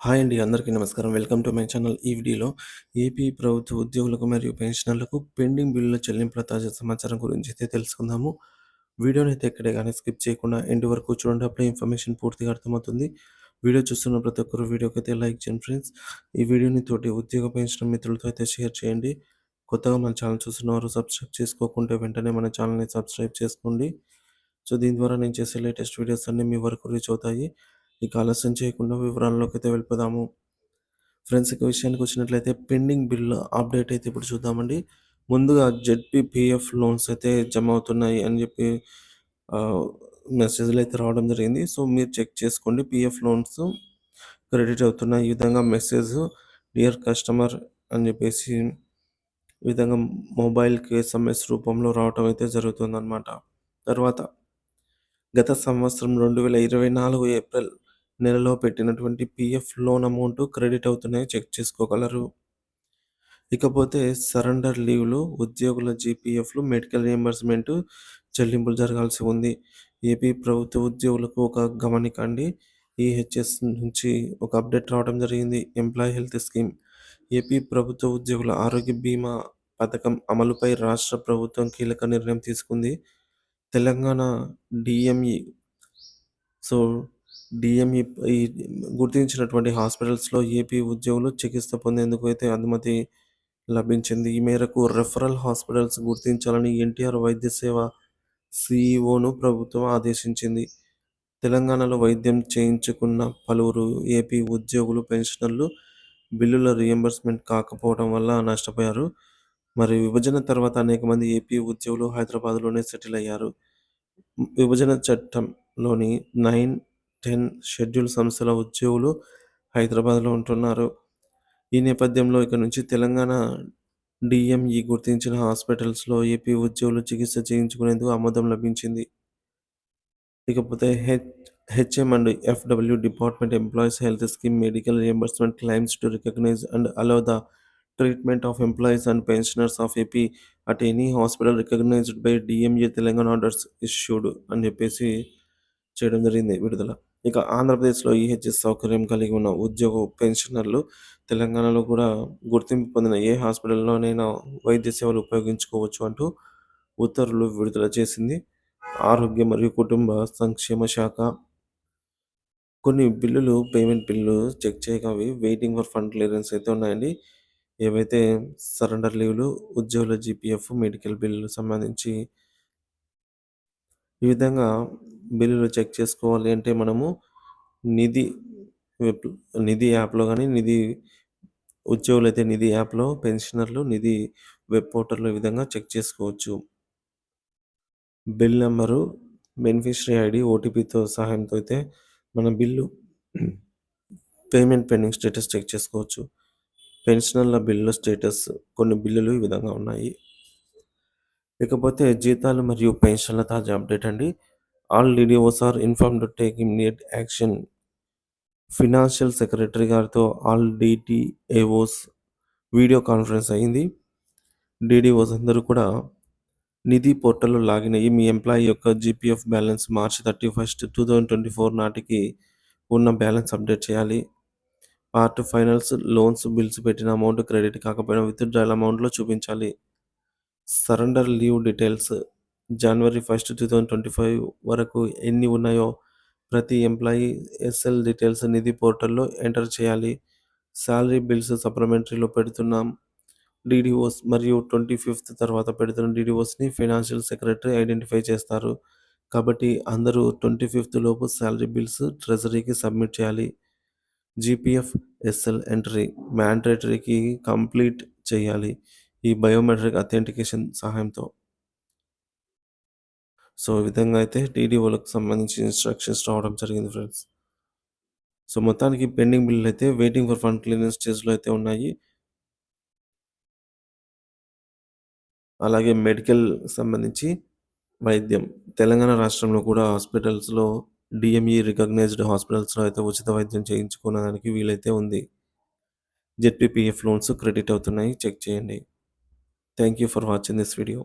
Hi అండి. అందరికీ నమస్కారం. Welcome to my channel. ఈ వీడియోలో ఏపీ ప్రభుత్వ ఉద్యోగులకు మరియు పెన్షనర్లకు పెండింగ్ బిల్లుల చెల్లింపుల తాజా సమాచారం గురించి అయితే తెలుసుకుందాము. వీడియోని అయితే ఎక్కడే కానీ స్కిప్ చేయకుండా ఎండ్ వరకు చూడండి. అప్పుడే ఇన్ఫర్మేషన్ పూర్తిగా అర్థమవుతుంది. వీడియో చూస్తున్న ప్రతి ఒక్కరు వీడియోకి అయితే లైక్ చేయండి ఫ్రెండ్స్. ఈ వీడియోని తోటి ఉద్యోగ పెన్షన్ మిత్రులతో అయితే షేర్ చేయండి. కొత్తగా మన ఛానల్ చూస్తున్నవారు సబ్స్క్రైబ్ చేసుకోకుంటే వెంటనే మన ఛానల్‌ని సబ్స్క్రైబ్ చేసుకోండి. సో దీని ద్వారా నేను చేసే లేటెస్ట్ వీడియోస్ అన్నీ మీ వరకు రీచ్ అవుతాయి. ఇక ఆలస్యం చేయకుండా వివరాల్లోకి అయితే వెళ్ళిపోదాము. ఫ్రెండ్స్ ఇక విషయానికి వచ్చినట్లయితే పెండింగ్ బిల్ అప్డేట్ అయితే ఇప్పుడు చూద్దామండి. ముందుగా జెడ్‌పీపీఎఫ్ లోన్స్ అయితే జమ అవుతున్నాయి అని చెప్పి మెసేజ్‌లు అయితే రావడం జరిగింది. సో మీరు చెక్ చేసుకోండి. పిఎఫ్ లోన్స్ క్రెడిట్ అవుతున్నాయి. ఈ విధంగా మెసేజ్ డియర్ కస్టమర్ అని చెప్పేసి ఈ విధంగా మొబైల్‌కి ఎస్ఎంఎస్ రూపంలో రావటం అయితే జరుగుతుందన్నమాట తర్వాత గత సంవత్సరం 2024 ఏప్రిల్ నెలలో పెట్టినటువంటి పిఎఫ్ లోన్ అమౌంట్ క్రెడిట్ అవుతున్నాయో చెక్ చేసుకోగలరు. ఇకపోతే సరెండర్ లీవ్‌లు, ఉద్యోగుల జీపీఎఫ్‌లు, మెడికల్ రియంబర్స్మెంట్ చెల్లింపులు జరగాల్సి ఉంది. ఏపీ ప్రభుత్వ ఉద్యోగులకు ఒక గమనిక అండి. ఈహెచ్ఎస్ నుంచి ఒక అప్డేట్ రావడం జరిగింది. ఎంప్లాయీ హెల్త్ స్కీమ్ ఏపీ ప్రభుత్వ ఉద్యోగుల ఆరోగ్య బీమా పథకం అమలుపై రాష్ట్ర ప్రభుత్వం కీలక నిర్ణయం తీసుకుంది. తెలంగాణ డీఎంఈ సో డిఎంఈ ఈ గుర్తించినటువంటి హాస్పిటల్స్‌లో ఏపీ ఉద్యోగులు చికిత్స పొందేందుకు అయితే అనుమతి లభించింది. ఈ మేరకు రెఫరల్ హాస్పిటల్స్ గుర్తించాలని ఎన్టీఆర్ వైద్య సేవ సీఈఓను ప్రభుత్వం ఆదేశించింది. తెలంగాణలో వైద్యం చేయించుకున్న పలువురు ఏపీ ఉద్యోగులు, పెన్షనర్లు బిల్లుల రియంబర్స్మెంట్ కాకపోవడం వల్ల నష్టపోయారు. మరి విభజన తర్వాత అనేక మంది ఏపీ ఉద్యోగులు హైదరాబాద్‌లోనే సెటిల్ అయ్యారు. విభజన చట్టంలోని నైన్, టెన్ షెడ్యూల్ సంస్థల ఉద్యోగులు హైదరాబాద్‌లో ఉంటున్నారు. ఈ నేపథ్యంలో ఇక నుంచి తెలంగాణ డిఎంఈ గుర్తించిన హాస్పిటల్స్‌లో ఏపీ ఉద్యోగులు చికిత్స చేయించుకునేందుకు ఆమోదం లభించింది. ఇకపోతే H HM and FW department employees health scheme medical reimbursement claims to recognise and allow the treatment of employees and pensioners of AP at any hospital recognised by DMA Telangana orders issued అని చెప్పేసి చేయడం జరిగింది విడుదల. ఇక ఆంధ్రప్రదేశ్‌లో EHS సౌకర్యం కలిగి ఉన్న ఉద్యోగ పెన్షనర్లు తెలంగాణలో కూడా గుర్తింపు పొందిన ఏ హాస్పిటల్‌లోనైనా వైద్య సేవలు ఉపయోగించుకోవచ్చు అంటూ ఉత్తర్వులు విడుదల చేసింది. ఆరోగ్య మరియు కుటుంబ సంక్షేమ శాఖ. కొన్ని బిల్లులు పేమెంట్ బిల్లు చెక్ చేయగా అవి వెయిటింగ్ ఫర్ ఫండ్ క్లియరెన్స్ అయితే ఉన్నాయండి. ఏవైతే సరెండర్ లీవ్‌లు, ఉద్యోగుల జీపీఎఫ్, మెడికల్ బిల్లు సంబంధించి ఈ విధంగా బిల్లులు చెక్ చేసుకోవాలి అంటే మనము నిధి వెబ్ నిధి యాప్‌లో కానీ నిధి ఉద్యోగులైతే నిధి యాప్‌లో, పెన్షనర్లు నిధి వెబ్ పోర్టల్‌లో ఈ విధంగా చెక్ చేసుకోవచ్చు. బిల్ నెంబరు బెనిఫిషరీ ఐడి ఓటీపీతో సహాయంతో అయితే మన bill payment pending status check చేసుకోవచ్చు. పెన్షనర్ల బిల్లుల స్టేటస్ కొన్ని బిల్లులు ఈ విధంగా ఉన్నాయి. ఇకపోతే జీతాలు మరియు పెన్షన్ల తాజా అప్డేట్ అండి. All DDOs are inform to take immediate action. Financial secretary గారితో ఆల్ డిటిఏఓస్ వీడియో కాన్ఫరెన్స్ అయింది. డిడిఓస్ అందరూ కూడా నిధి పోర్టల్‌లో లాగిన్ అయ్యి మీ ఎంప్లాయీ యొక్క జీపీఎఫ్ బ్యాలెన్స్ మార్చ్ 31, 2024 నాటికి ఉన్న బ్యాలెన్స్ అప్డేట్ చేయాలి. పార్ట్ ఫైనల్స్ లోన్స్ బిల్స్ పెట్టిన అమౌంట్ క్రెడిట్ కాకపోయినా విత్‌డ్రాయల్ అమౌంట్‌లో చూపించాలి. సరెండర్ లీవ్ డీటెయిల్స్ జనవరి 1, 2025 వరకు ఎన్ని ఉన్నాయో ప్రతి ఎంప్లాయీ ఎస్ఎల్ డీటెయిల్స్ నిధి పోర్టల్‌లో ఎంటర్ చేయాలి. శాలరీ బిల్స్ సప్లిమెంటరీలో పెడుతున్నాం. డీడీఓస్ మరియు 25థ్ తర్వాత పెడుతున్న డీడీఓస్‌ని ఫైనాన్షియల్ సెక్రటరీ ఐడెంటిఫై చేస్తారు. కాబట్టి అందరూ 25థ్ లోపు శాలరీ బిల్స్ ట్రెజరీకి సబ్మిట్ చేయాలి. జీపీఎఫ్, ఎస్ఎల్ ఎంట్రీ మ్యాండేటరీకి కంప్లీట్ చేయాలి. ఈ బయోమెట్రిక్ అథెంటికేషన్ సహాయంతో. సో, ఈ విధంగా అయితే డీడీఓలకు సంబంధించి ఇన్‌స్ట్రక్షన్స్ రావడం జరిగింది ఫ్రెండ్స్. సో, మొత్తానికి పెండింగ్ బిల్లులైతే వెయిటింగ్ ఫర్ ఫండ్ క్లియరెన్స్ స్టేజ్‌లో అయితే ఉన్నాయి. అలాగే మెడికల్ సంబంధించి వైద్యం తెలంగాణ రాష్ట్రంలో కూడా హాస్పిటల్స్‌లో డిఎంఈ రికగ్నైజ్డ్ హాస్పిటల్స్‌లో అయితే ఉచిత వైద్యం చేయించుకోవడానికి వీలైతే ఉంది. జెడ్‌పీపీఎఫ్ లోన్స్ క్రెడిట్ అవుతున్నాయి. చెక్ చేయండి. Thank you for watching this video.